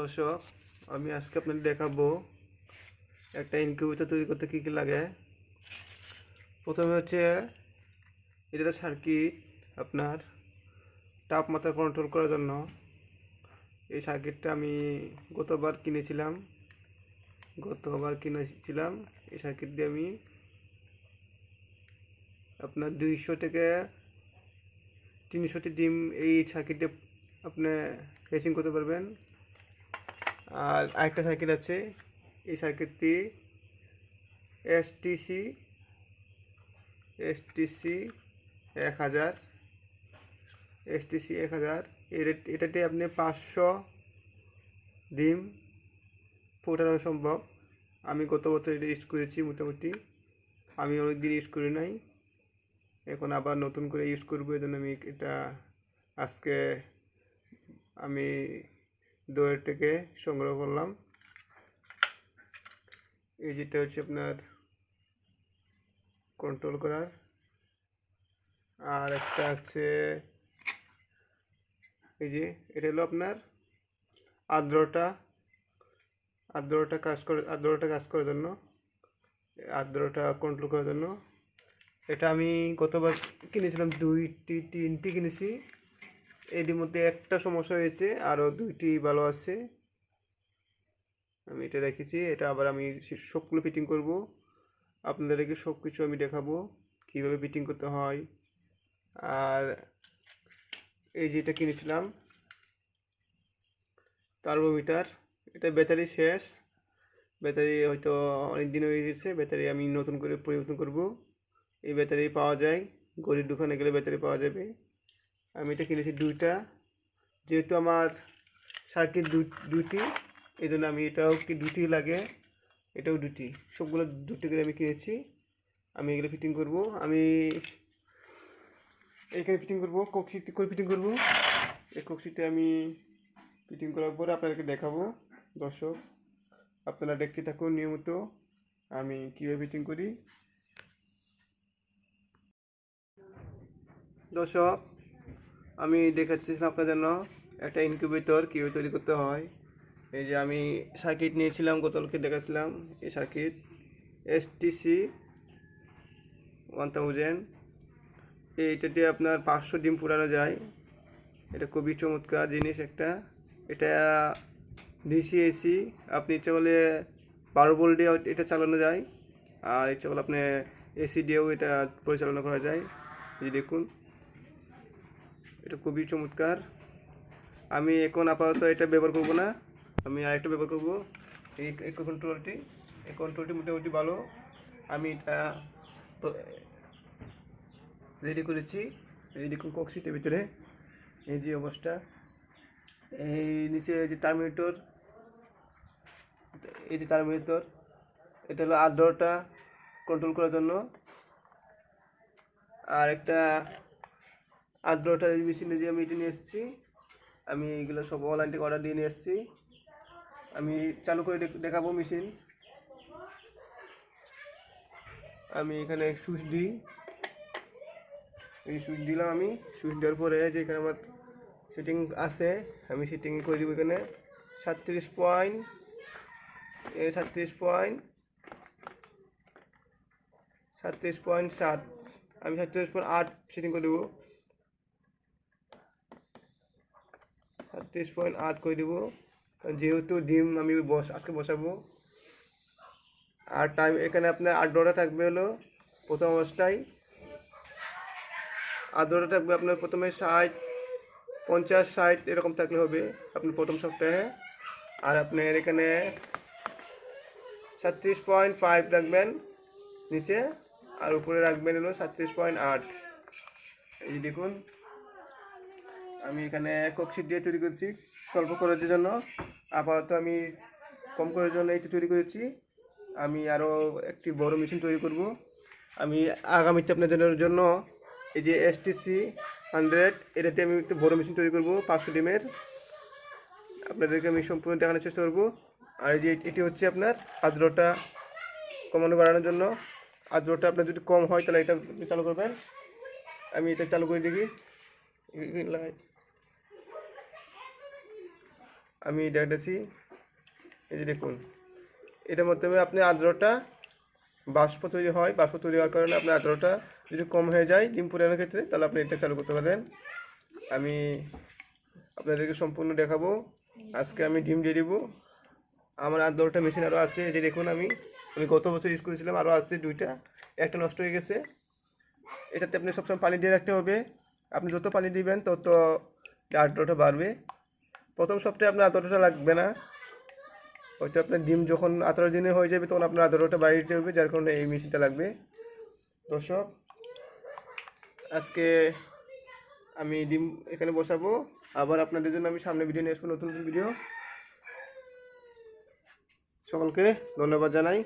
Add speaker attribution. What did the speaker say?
Speaker 1: দর্শক, আমি আজকে আপনাদের দেখাবো একটা ইনকিউবেটর তৈরি করতে কী কী লাগে। প্রথমে হচ্ছে এটা সার্কিট আপনার তাপমাত্রা কন্ট্রোল করার জন্য। এই সার্কিটটা আমি গতবার কিনেছিলাম গতবার কিনেছিলাম। এই সার্কিট দিয়ে আমি আপনার দুইশো থেকে তিনশোটি ডিম এই সার্কিটে আপনি হেসিং করতে পারবেন। আর আরেকটা সাইকেল আছে। এই সাইকেলটি এসটিসি এসটিসি এক হাজার এস এসটিসি এক হাজার। এটাতে আপনি পাঁচশো ডিম ফোটানো সম্ভব। আমি গত বছর এটা ইউজ করেছি মোটামুটি। আমি অনেক দিন ইউজ করি নাই। এখন আবার নতুন করে ইউজ করব এই জন্য আমি এটা আজকে আমি দইয়ের থেকে সংগ্রহ করলাম। এই যেটা হচ্ছে আপনার কন্ট্রোল করার। আর একটা আছে এই যে, এটা হলো আপনার আর্দ্রতা আর্দ্রতা কাজ করে আর্দ্রতা কাজ করার জন্য আর্দ্রতা কন্ট্রোল করার জন্য। এটা আমি গতবার কিনেছিলাম, দুইটি, তিনটি কিনেছি। এটির মধ্যে একটা সমস্যা হয়েছে, আরও দুইটি ভালো আছে। আমি এটা রেখেছি এটা আবার আমি সবগুলো ফিটিং করব। আপনাদেরকে সব কিছু আমি দেখাবো, কীভাবে ফিটিং করতে হয়। আর এই যেটা কিনেছিলাম টার্বোমিটার এটা ব্যাটারি শেষ। ব্যাটারি হয়তো অনেক দিন হয়ে গেছে, ব্যাটারি আমি নতুন করে পরিবর্তন করব। এই ব্যাটারি পাওয়া যায় গরিব দোকানে গেলে ব্যাটারি পাওয়া যাবে। আমি এটা কিনেছি দুইটা। যেহেতু আমার সার্কিট দুটি এই জন্য আমি এটাও কি দুটি লাগে, এটাও দুটি সবগুলো দুটি করে আমি কিনেছি। আমি এগুলো ফিটিং করব। আমি এইখানে ফিটিং করব কক্সিতে করে ফিটিং করব। এই কক্সিতে আমি ফিটিং করার পরে আপনাদেরকে দেখাবো। দর্শক, আপনারা দেখতে থাকুন নিয়মিত আমি কীভাবে ফিটিং করি। দর্শক আমি দেখাচ্ছিলাম আপনার জন্য একটা ইনকিউবেটর কীভাবে তৈরি করতে হয়। এই যে আমি সার্কিট নিয়েছিলাম, গতকালকে দেখাচ্ছিলাম এই সার্কিট এসটিসি ওয়ান থাউজেন্ড এইটা দিয়ে আপনার পাঁচশো ডিম পুরানো যায়। এটা খুবই চমৎকার জিনিস একটা। এটা ডিসি এসি আপনি ইচ্ছা করলে বারো ভোল্ট দিয়ে এটা চালানো যায়। আর ইচ্ছা করলে আপনি এসি দিয়েও এটা পরিচালনা করা যায়। এই দেখুন। এটা খুবই চমৎকার। আমি এখন আপাতত এটা ব্যবহার করব না। আমি আরেকটা ব্যবহার করব। এই এই কন্ট্রোলটি এই কন্ট্রোলটি মোটামুটি ভালো। আমি এটা রেডি করেছি। এই দেখুন কক্সিটের ভিতরে। এই যে অবস্থা। এই নিচে যে টার্মিনেটর এই যে টার্মিনেটর এটা হলো আর্দ্রতা কন্ট্রোল করার জন্য। আর একটা আর্দ্রতা মেশিনে যে আমি এটা নিয়ে এসেছি। আমি এইগুলো সব অনলাইন থেকে অর্ডার দিয়ে নিয়ে এসেছি। আমি চালু করে দেখাবো মেশিন আমি এখানে সুইচ দিই। এই সুইচ দিলাম আমি। সুইচ দেওয়ার পরে যে এখানে আমার সেটিং আছে, আমি সেটিং করে দিব এখানে। সাতত্রিশ পয়েন্ট সাতত্রিশ পয়েন্ট সাতত্রিশ পয়েন্ট সাত। আমি সাতত্রিশ পয়েন্ট আট সেটিং করে দেবো। সাতত্রিশ পয়েন্ট আট করে দেবো। যেহেতু ডিম আমি বস আজকে বসাবো। আর টাইম এখানে আপনার আট আর্দ্রতা থাকবে হলো প্রথম অবস্থায়। আট আর্দ্রতা থাকবে আপনার প্রথমে ষাট, পঞ্চাশ, ষাট এরকম থাকলে হবে আপনি প্রথম সপ্তাহে। আর আপনার এখানে সাতত্রিশ পয়েন্ট ফাইভ রাখবেন নিচে। আর উপরে রাখবেন হলো সাতত্রিশ পয়েন্ট আট। এই দেখুন। আমি এখানে কক্সিট দিয়ে তৈরি করেছি, স্বল্প খরচের জন্য। আপাতত আমি কম খরচের জন্য এটি তৈরি করেছি। আমি আরও একটি বড় মেশিন তৈরি করব। আমি আগামীতে আপনাদের জন্য এই যে এস এসটিসি হান্ড্রেড এটাতে আমি একটু বড় মেশিন তৈরি করব, পাঁচশো ডিমের। আপনাদেরকে আমি সম্পূর্ণ দেখানোর চেষ্টা করব। আর এই যে এটি হচ্ছে আপনার আর্দ্রতা কমানো বাড়ানোর জন্য। আর্দ্রতা আপনার যদি কম হয় তাহলে এটা চালু করবেন। আমি এটা চালু করে দেখি। লাগাই আমি দেখাতেছি এই যে দেখুন, এটার মাধ্যমে আপনি আর্দ্রতা বাষ্প তৈরি হয়। বাষ্প তৈরি হওয়ার কারণে আপনার আর্দ্রতা যদি কম হয়ে যায় ডিম পুরানোর ক্ষেত্রে, তাহলে আপনি এটা চালু করতে পারেন আমি আপনাদেরকে সম্পূর্ণ দেখাবো। আজকে আমি ডিম দিয়ে দিব। আমার আর মেশিন আরও আছে। যে দেখুন আমি আমি গত বছর ইউজ করেছিলাম আরও আছে দুইটা। একটা নষ্ট হয়ে গেছে। এটাতে আপনি সবসময় পানি দিয়ে রাখতে হবে। আপনি যত পানি দিবেন, তত আর্দ্রতা বাড়বে। প্রথম সপ্তাহে আপনার আর্দ্রতা লাগবে না। হয়তো আপনার ডিম যখন আঠারো দিনে হয়ে যাবে, তখন আপনার আর্দ্রতা বাড়িয়ে দিতে হবে, যার কারণে এই মেশিনটা লাগবে। দর্শক, আজকে আমি ডিম এখানে বসাবো। আবার আপনাদের জন্য আমি সামনে ভিডিও নিয়ে আসব, নতুন নতুন ভিডিও সকলকে ধন্যবাদ জানাই।